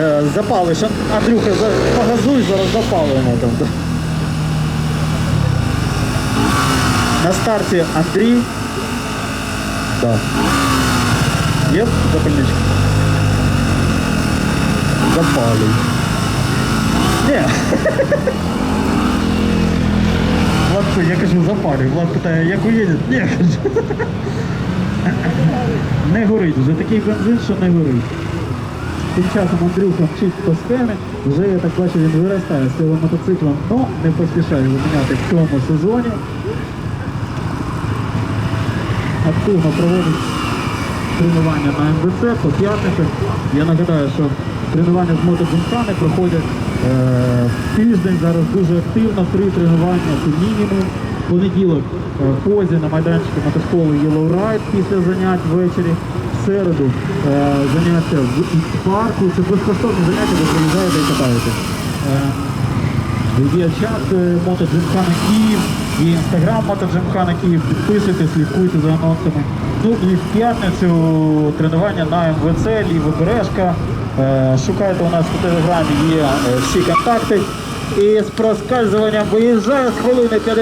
Е, Запалиш, Ан- Андрюха, погазуй, зараз запалимо там. На старті Андрій. Да. Є запальничка? Запалюй. Ні. Влад, я кажу, запалюй. Влад питає, як уїде? Ні, кажу. Не горить, вже такий бензин, що не горить. Тим часом Андрюха вчить по схемі, вже я так бачу, він виростає з цього мотоциклом, але не поспішає заміняти в цьому сезоні. Активно проводить тренування на МВЦ по п'ятницях. Я нагадаю, що тренування з мотоджимками проходять е, тиждень. Зараз дуже активно, три тренування це мінімум. Понеділок е, в позі на майданчику мотошколи Ride після занять ввечері. В середу е, заняття в парку. Це безкоштовні заняття, ви приїжджаєте і катаєте. Е, Є чат Мотоджимкана Київ, є інстаграм Мотоджимкана Київ. Підписуйтесь, слідкуйте за анонсами. Ну і в п'ятницю тренування на МВЦ, Лівобережка. Шукайте у нас у телеграмі, є всі контакти. І з проскальзуванням виїжджає з хвилини 50.